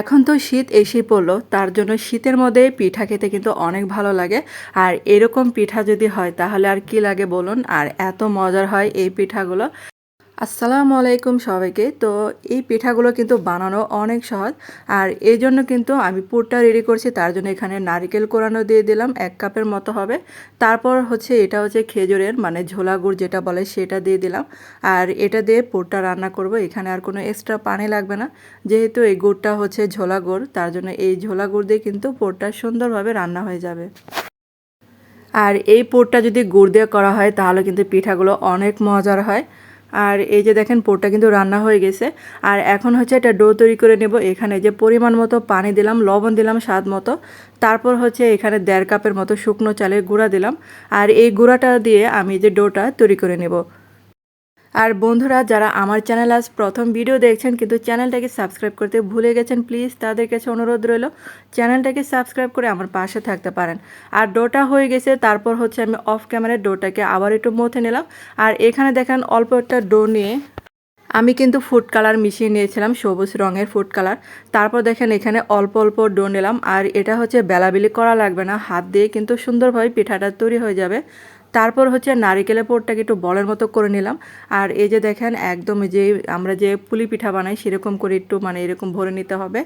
এখন তো শীত এসে পড়ল, তার জন্য শীতের মধ্যে পিঠা খেতে কিন্তু অনেক ভালো লাগে। আর এরকম পিঠা যদি হয়, তাহলে আর কি লাগে বলুন? আর এত মজার হয় এই পিঠাগুলো। আসসালামু আলাইকুম সবাইকে। তো এই পিঠাগুলো কিন্তু বানানো অনেক সহজ। আর এই জন্য কিন্তু আমি পুরটা রেডি করছি, তার জন্য এখানে নারিকেল কোরানো দিয়ে দিলাম, এক কাপের মতো হবে। তারপর হচ্ছে এটা হচ্ছে খেজুরের মানে ঝোলা গুড় যেটা বলে সেটা দিয়ে দিলাম। আর এটা দিয়ে পুরটা রান্না করব, এখানে আর কোনো এক্সট্রা পানি লাগবে না। যেহেতু এই গুড়টা হচ্ছে ঝোলা গুড়, তার জন্য এই ঝোলা গুড় দিয়ে কিন্তু পুরটা সুন্দরভাবে রান্না হয়ে যাবে। আর এই পুরটা যদি গুড় দিয়ে করা হয়, তাহলে কিন্তু পিঠাগুলো অনেক মজার হয়। আর এই যে দেখেন পোরটা কিন্তু রান্না হয়ে গেছে। আর এখন হচ্ছে এটা ডো তৈরি করে নেব। এখানে যে পরিমাণ মতো পানি দিলাম, লবণ দিলাম স্বাদ মতো। তারপর হচ্ছে এখানে দেড় কাপের মতো শুকনো চালের গুঁড়া দিলাম। আর এই গুঁড়াটা দিয়ে আমি যে ডোটা তৈরি করে নেব। আর বন্ধুরা, যারা আমার চ্যানেল আজ প্রথম ভিডিও দেখছেন, কিন্তু চ্যানেলটাকে সাবস্ক্রাইব করতে ভুলে গেছেন, প্লিজ তাদের কাছে অনুরোধ রইল, চ্যানেলটাকে সাবস্ক্রাইব করে আমার পাশে থাকতে পারেন। আর ডোটা হয়ে গেছে, তারপর হচ্ছে আমি অফ ক্যামেরায় ডোটাকে আবার একটু মথে নিলাম। আর এখানে দেখেন, অল্প একটা ডো নিয়ে আমি কিন্তু ফুড কালার মিশিয়ে নিয়েছিলাম, সবুজ রঙের ফুড কালার। তারপর দেখেন, এখানে অল্প অল্প ডো নিলাম। আর এটা হচ্ছে বেলাবিলি করা লাগবে না, হাত দিয়ে কিন্তু সুন্দরভাবে পিঠাটা তৈরি হয়ে যাবে। তারপর হচ্ছে নারিকেলের পোরটাকে একটু বলের মতো করে নিলাম। আর এই যে দেখেন, একদম যে আমরা যে পুলি পিঠা বানাই সেরকম করে একটু মানে এরকম ভরে নিতে হবে।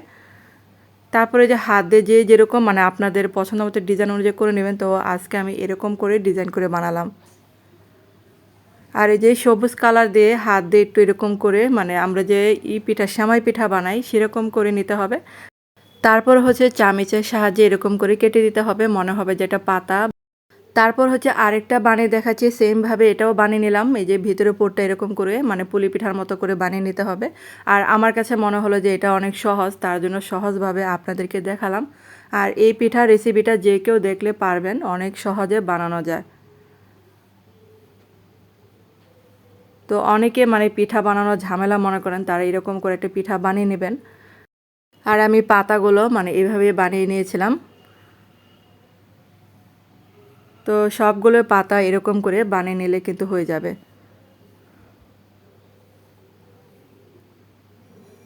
তারপরে যে হাত যে যেরকম মানে আপনাদের পছন্দ মতো ডিজাইন অনুযায়ী করে নেবেন, তো আজকে আমি এরকম করে ডিজাইন করে বানালাম। আর এই যে সবুজ কালার দিয়ে হাত দিয়ে একটু এরকম করে মানে আমরা যে ই পিঠা, সেমাই পিঠা বানাই সেরকম করে নিতে হবে। তারপর হচ্ছে চামিচের সাহায্যে এরকম করে কেটে দিতে হবে। মনে হবে যেটা পাতা তারপর হচ্ছে আরেকটা বানিয়ে দেখাচ্ছি সেমভাবে এটাও বানিয়ে নিলাম। এই যে ভিতরে পোরটা এরকম করে মানে পুলি পিঠার মতো করে বানিয়ে নিতে হবে। আর আমার কাছে মনে হলো যে এটা অনেক সহজ, তার জন্য সহজভাবে আপনাদেরকে দেখালাম। আর এই পিঠার রেসিপিটা যে কেউ দেখলে পারবেন, অনেক সহজে বানানো যায়। তো অনেকে মানে পিঠা বানানোর ঝামেলা মনে করেন, তারা এরকম করে একটা পিঠা বানিয়ে নেবেন। আর আমি পাতাগুলো মানে এভাবে বানিয়ে নিয়েছিলাম। তো সবগুলো পাতা এরকম করে বানিয়ে নিলে কিন্তু হয়ে যাবে।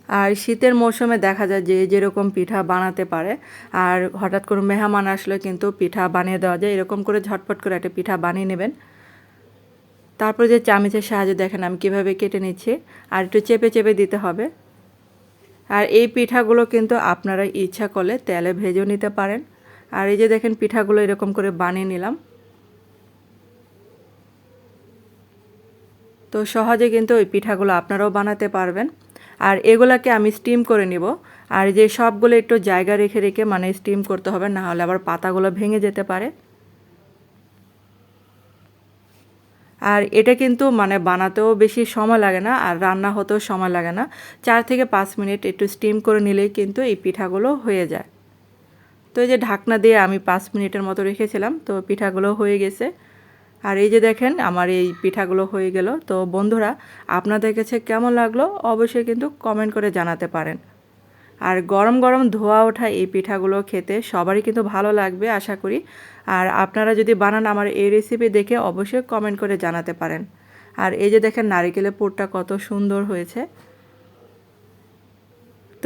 আর শীতের মৌসুমে দেখা যায় যে যেরকম পিঠা বানাতে পারে, আর হঠাৎ করে মেহমান আসলে কিন্তু পিঠা বানিয়ে দেওয়া যায়, এরকম করে ঝটপট করে একটা পিঠা বানিয়ে নেবেন। তারপরে যে চামিচের সাহায্যে দেখেন আমি কীভাবে কেটে নিচ্ছি, আর একটু চেপে চেপে দিতে হবে। আর এই পিঠাগুলো কিন্তু আপনারা ইচ্ছা করলে তেলে ভেজেও নিতে পারেন। আর এই যে দেখেন পিঠাগুলো এরকম করে বানিয়ে নিলাম। তো সহজে কিন্তু ওই পিঠাগুলো আপনারাও বানাতে পারবেন। আর এগুলাকে আমি স্টিম করে নিব। আর যে সবগুলো একটু জায়গা রেখে রেখে মানে স্টিম করতে হবে, না হলে আবার পাতাগুলো ভেঙে যেতে পারে। আর এটা কিন্তু মানে বানাতেও বেশি সময় লাগে না, আর রান্না হতেও সময় লাগে না। চার থেকে পাঁচ মিনিট একটু স্টিম করে নিলেই কিন্তু এই পিঠাগুলো হয়ে যায়। তো এই যে ঢাকনা দিয়ে আমি পাঁচ মিনিটের মতো রেখেছিলাম, তো পিঠাগুলো হয়ে গেছে। আর এই যে দেখেন আমার এই পিঠাগুলো হয়ে গেল। তো বন্ধুরা, আপনাদের কাছে কেমন লাগল অবশ্যই কিন্তু কমেন্ট করে জানাতে পারেন। আর গরম গরম ধোয়া ওঠা এই পিঠাগুলো খেতে সবারই কিন্তু ভালো লাগবে, আশা করি। আর আপনারা যদি বানান আমার এই রেসিপি দেখে অবশ্যই কমেন্ট করে জানাতে পারেন। আর এই যে দেখেন নারিকেলের পুরটা কত সুন্দর হয়েছে।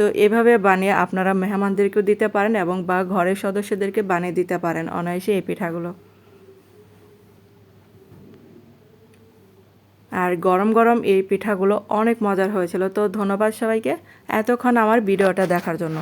তো এভাবে বানিয়ে আপনারা মেহমানদেরকেও দিতে পারেন এবং বা ঘরের সদস্যদেরকে বানিয়ে দিতে পারেন অনায়াসে এই পিঠাগুলো। আর গরম গরম এই পিঠাগুলো অনেক মজার হয়েছিল। তো ধন্যবাদ সবাইকে। এতক্ষণ আমার ভিডিওটা দেখার জন্য।